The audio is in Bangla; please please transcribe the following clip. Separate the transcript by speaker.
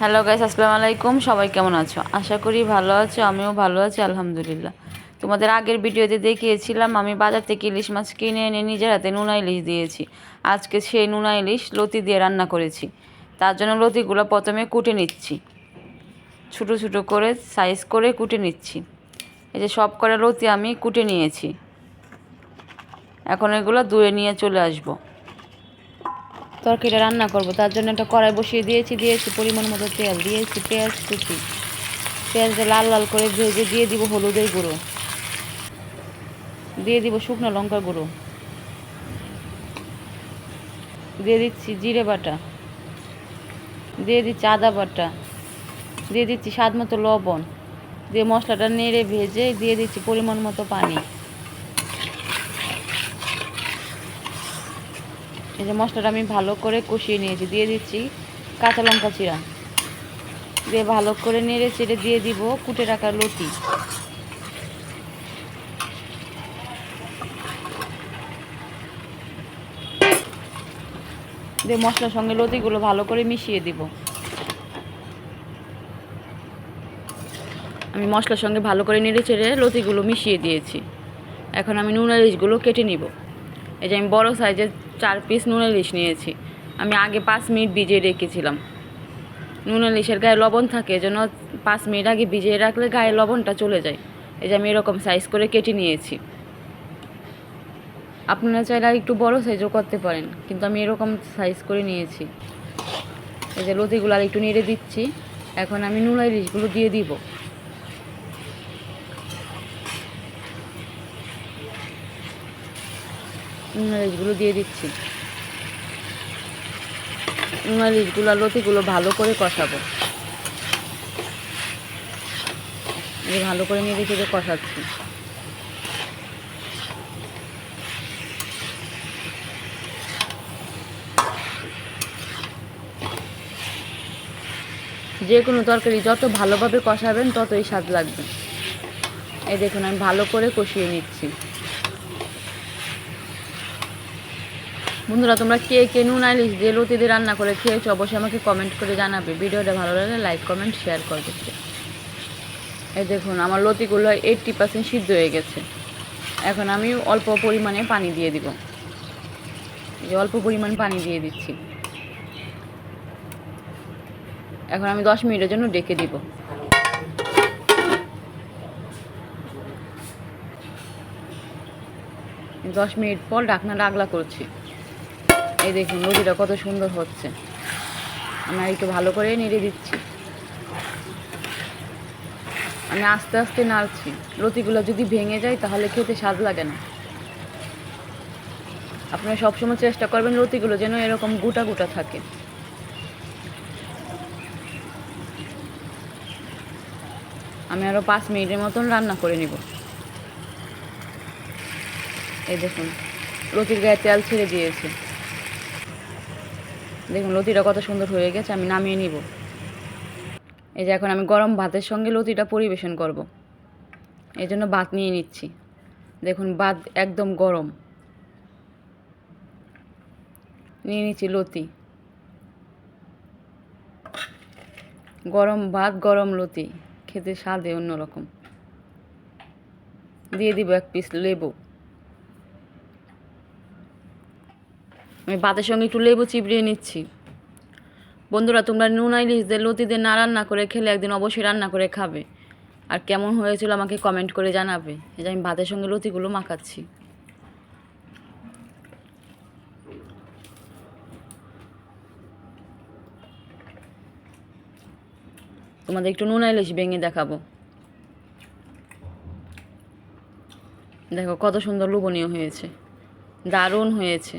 Speaker 1: হ্যালো গাইস আসসালামু আলাইকুম। সবাই কেমন আছো? আশা করি ভালো আছো, আমিও ভালো আছি, আলহামদুলিল্লাহ। তোমাদের আগের ভিডিওতে দেখিয়েছিলাম, আমি বাজার থেকে ইলিশ মাছ কিনে এনে নিজের হাতে নুনা ইলিশ দিয়েছি। আজকে সেই নুনা ইলিশ লতি দিয়ে রান্না করেছি। তার জন্য লতিগুলো প্রথমে কুটে নিচ্ছি। ছোটো ছোটো করে সাইজ করে কুটে নিচ্ছি। এই যে সব করে লতি আমি কুটে নিয়েছি। এখন এগুলো ধুয়ে নিয়ে চলে আসব। তরকারিটা রান্না করব। তার জন্য একটা কড়াই বসিয়ে দিয়েছি দিয়েছি পরিমাণ মতো তেল, দিয়েছি পেঁয়াজ কুচি। পেঁয়াজটা লাল লাল করে ভেজে দিয়ে দিব হলুদের গুঁড়ো। দিয়ে দিব শুকনো লঙ্কার গুঁড়ো। দিয়ে দিচ্ছি জিরে বাটা। দিয়ে দিচ্ছি আদা বাটা। দিয়ে দিচ্ছি স্বাদ মতো লবণ। দিয়ে মশলাটা নেড়ে ভেজে দিয়ে দিচ্ছি পরিমাণ মতো পানি। এই যে মশলাটা আমি ভালো করে কষিয়ে নিয়েছি, দিয়ে দিচ্ছি কাঁচা লঙ্কা চিরা। দিয়ে ভালো করে নেড়ে চেড়ে দিয়ে দিব কুটে রাখা লতি। দিয়ে মশলার সঙ্গে লতিগুলো ভালো করে মিশিয়ে দিব। আমি মশলার সঙ্গে ভালো করে নেড়ে চেড়ে লতিগুলো মিশিয়ে দিয়েছি। এখন আমি নুন ইলিশগুলো কেটে নিব। এই যে আমি বড়ো সাইজের চার পিস নুন ইলিশ নিয়েছি। আমি আগে পাঁচ মিনিট ভিজিয়ে রেখেছিলাম। নুন ইলিশের গায়ে লবণ থাকে, এজন্য পাঁচ মিনিট আগে ভিজিয়ে রাখলে গায়ে লবণটা চলে যায়। এই যে আমি এরকম সাইজ করে কেটে নিয়েছি। আপনারা চাইলে আর একটু বড় সাইজও করতে পারেন, কিন্তু আমি এরকম সাইজ করে নিয়েছি। এই যে লতিগুলো আর একটু নেড়ে দিচ্ছি। এখন আমি নুন ইলিশগুলো দিয়ে দিব। নুনারিশগুলো দিয়ে দিচ্ছি। আর লতিগুলো ভালো করে কষাবো। ভালো করে নেড়ে চেড়ে কষাচ্ছি। যে কোনো তরকারি যত ভালোভাবে কষাবেন, ততই স্বাদ লাগবে। এই দেখুন, আমি ভালো করে কষিয়ে নিচ্ছি। বন্ধুরা, তোমরা কে কে নুন আইলিশ দিয়ে লতি দিয়ে রান্না করে খেয়েছো অবশ্যই আমাকে কমেন্ট করে জানাবে। ভিডিওটা ভালো লাগলে লাইক কমেন্ট শেয়ার করবে এই দেখুন, আমার লতিগুলো এইট্টি পার্সেন্ট সিদ্ধ হয়ে গেছে। এখন আমি অল্প পরিমাণে পানি দিয়ে দিব। অল্প পরিমাণ পানি দিয়ে দিচ্ছি। এখন আমি দশ মিনিটের জন্য ডেকে দিব। দশ মিনিট পর ঢাকনা আগলা করছি। এই দেখুন লতিটা কত সুন্দর হচ্ছে। আমি একটু ভালো করে নেড়ে দিচ্ছি। আমি আস্তে আস্তে নাড়ছি। লতিগুলো যদি ভেঙে যায়, তাহলে খেতে স্বাদ লাগে না। আপনারা সবসময় চেষ্টা করবেন লতিগুলো যেন এরকম গোটা গোটা থাকে। আমি আরও পাঁচ মিনিটের মতন রান্না করে নিব। এই দেখুন লতির গায়ে তেল ছেড়ে দিয়েছে। দেখুন, লতিটা কত সুন্দর হয়ে গেছে, আমি নামিয়ে নিব। এই যে এখন আমি গরম ভাতের সঙ্গে লতিটা পরিবেশন করব। এই জন্য ভাত নিয়ে নিচ্ছি। দেখুন, ভাত একদম গরম। নিয়ে নিচ্ছি লতি। গরম ভাত, গরম লতি। খেতে স্বাদে অন্যরকম। দিয়ে দিব এক পিস লেবু। আমি ভাতের সঙ্গে একটু লেবু চিবড়িয়ে নিচ্ছি। বন্ধুরা, তোমরা নুন ইলিশ দিয়ে লতি দিয়ে না রান্না করে খেলে একদিন অবশ্যই রান্না করে খাবে। আর কেমন হয়েছিল আমাকে কমেন্ট করে জানাবে। এই যে আমি ভাতের সঙ্গে লতিগুলো মাখাচ্ছি। তোমাদের একটু নুন ইলিশ ভেঙে দেখাবো। দেখো কত সুন্দর লোভনীয় হয়েছে। দারুণ হয়েছে।